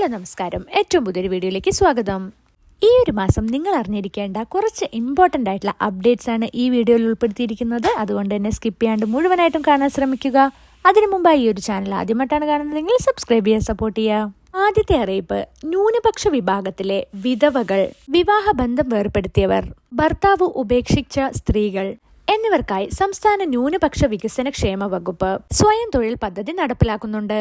Hello നമസ്കാരം. ഏറ്റവും പുതിയൊരു വീഡിയോയിലേക്ക് സ്വാഗതം. ഈ ഒരു മാസം നിങ്ങൾ അറിഞ്ഞിരിക്കേണ്ട കുറച്ച് ഇമ്പോർട്ടന്റ് ആയിട്ടുള്ള അപ്ഡേറ്റ്സ് ആണ് ഈ വീഡിയോയിൽ ഉൾപ്പെടുത്തിയിരിക്കുന്നത്. അതുകൊണ്ട് തന്നെ സ്കിപ്പ് ചെയ്യാണ്ട് മുഴുവനായിട്ടും കാണാൻ ശ്രമിക്കുക. അതിനു മുമ്പായി ഈ ഒരു ചാനൽ ആദ്യമായിട്ടാണ് കാണുന്നതെങ്കിൽ സബ്സ്ക്രൈബ് ചെയ്യാൻ സപ്പോർട്ട് ചെയ്യുക. ആദ്യത്തെ അറിയിപ്പ് ന്യൂനപക്ഷ വിഭാഗത്തിലെ വിധവകൾ വിവാഹബന്ധം വേർപ്പെടുത്തിയവർ ഭർത്താവ് ഉപേക്ഷിച്ച സ്ത്രീകൾ എന്നിവർക്കായി സംസ്ഥാന ന്യൂനപക്ഷ വികസന ക്ഷേമ വകുപ്പ് സ്വയം തൊഴിൽ പദ്ധതി നടപ്പിലാക്കുന്നുണ്ട്.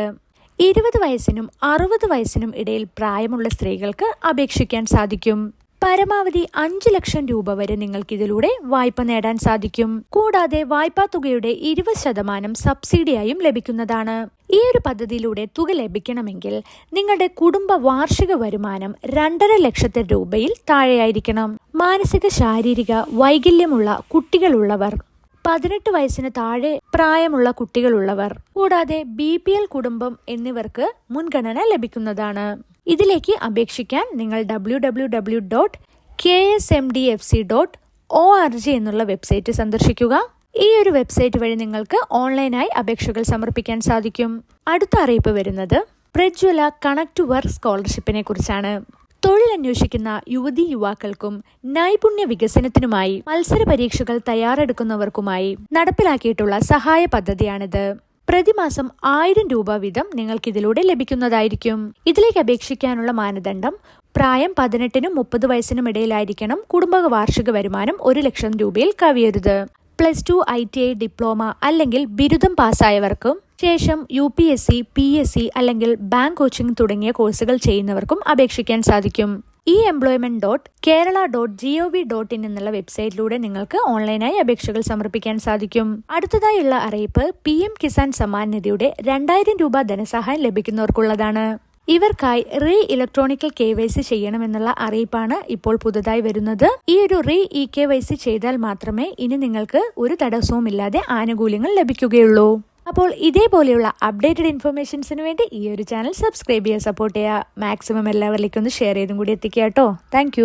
ഇരുപത് വയസ്സിനും അറുപത് വയസ്സിനും ഇടയിൽ പ്രായമുള്ള സ്ത്രീകൾക്ക് അപേക്ഷിക്കാൻ സാധിക്കും. പരമാവധി അഞ്ച് ലക്ഷം രൂപ വരെ നിങ്ങൾക്ക് ഇതിലൂടെ വായ്പ നേടാൻ സാധിക്കും. കൂടാതെ വായ്പാ തുകയുടെ ഇരുപത് ശതമാനം സബ്സിഡിയായും ലഭിക്കുന്നതാണ്. ഈ ഒരു പദ്ധതിയിലൂടെ തുക ലഭിക്കണമെങ്കിൽ നിങ്ങളുടെ കുടുംബ വാർഷിക വരുമാനം രണ്ടര ലക്ഷത്തെ രൂപയിൽ താഴെയായിരിക്കണം. മാനസിക ശാരീരിക വൈകല്യമുള്ള കുട്ടികളുള്ളവർ പതിനെട്ട് വയസ്സിന് താഴെ പ്രായമുള്ള കുട്ടികളുള്ളവർ കൂടാതെ ബി കുടുംബം എന്നിവർക്ക് മുൻഗണന ലഭിക്കുന്നതാണ്. ഇതിലേക്ക് അപേക്ഷിക്കാൻ നിങ്ങൾ W W W dot K S M D F C dot O R G എന്നുള്ള വെബ്സൈറ്റ് സന്ദർശിക്കുക. ഈ ഒരു വെബ്സൈറ്റ് വഴി നിങ്ങൾക്ക് ഓൺലൈനായി അപേക്ഷകൾ സമർപ്പിക്കാൻ സാധിക്കും. അടുത്ത അറിയിപ്പ് വരുന്നത് പ്രജ്വല കണക്ട് വർക്ക് സ്കോളർഷിപ്പിനെ കുറിച്ചാണ്. തൊഴിൽ അന്വേഷിക്കുന്ന യുവതി യുവാക്കൾക്കും നൈപുണ്യ വികസനത്തിനുമായി മത്സര പരീക്ഷകൾ തയ്യാറെടുക്കുന്നവർക്കുമായി നടപ്പിലാക്കിയിട്ടുള്ള സഹായ പദ്ധതിയാണിത്. പ്രതിമാസം ആയിരം രൂപ വീതം നിങ്ങൾക്ക് ഇതിലൂടെ ലഭിക്കുന്നതായിരിക്കും. ഇതിലേക്ക് അപേക്ഷിക്കാനുള്ള മാനദണ്ഡം പ്രായം പതിനെട്ടിനും മുപ്പത് വയസ്സിനും ഇടയിലായിരിക്കണം കുടുംബ വാർഷിക വരുമാനം ഒരു ലക്ഷം രൂപയിൽ കവിയരുത്. Plus two I T I diploma അല്ലെങ്കിൽ ബിരുദം പാസ്സായവർക്കും ശേഷം U P S C P S C അല്ലെങ്കിൽ ബാങ്ക് കോച്ചിംഗ് തുടങ്ങിയ കോഴ്സുകൾ ചെയ്യുന്നവർക്കും അപേക്ഷിക്കാൻ സാധിക്കും. E employment dot Kerala dot G O V dot in എന്നുള്ള വെബ്സൈറ്റിലൂടെ നിങ്ങൾക്ക് ഓൺലൈനായി അപേക്ഷകൾ സമർപ്പിക്കാൻ സാധിക്കും. അടുത്തതായുള്ള അറിയിപ്പ് പി എം കിസാൻ സമ്മാൻ നിധിയുടെ രണ്ടായിരം രൂപ ധനസഹായം ലഭിക്കുന്നവർക്കുള്ളതാണ്. ഇവർക്കായി re electronical K Y C ചെയ്യണമെന്നുള്ള അറിയിപ്പാണ് ഇപ്പോൾ പുതുതായി വരുന്നത്. ഈ ഒരു re e K Y C ചെയ്താൽ മാത്രമേ ഇനി നിങ്ങൾക്ക് ഒരു തടസ്സവും ഇല്ലാതെ ആനുകൂല്യങ്ങൾ ലഭിക്കുകയുള്ളൂ. അപ്പോൾ ഇതേപോലെയുള്ള അപ്ഡേറ്റഡ് ഇൻഫർമേഷൻസിന് വേണ്ടി ഈ ഒരു ചാനൽ സബ്സ്ക്രൈബ് ചെയ്യുക സപ്പോർട്ട് ചെയ്യുക. മാക്സിമം എല്ലാവരിലേക്കും ഒന്ന് ഷെയർ ചെയ്തും കൂടി എത്തിക്കുക കേട്ടോ. താങ്ക്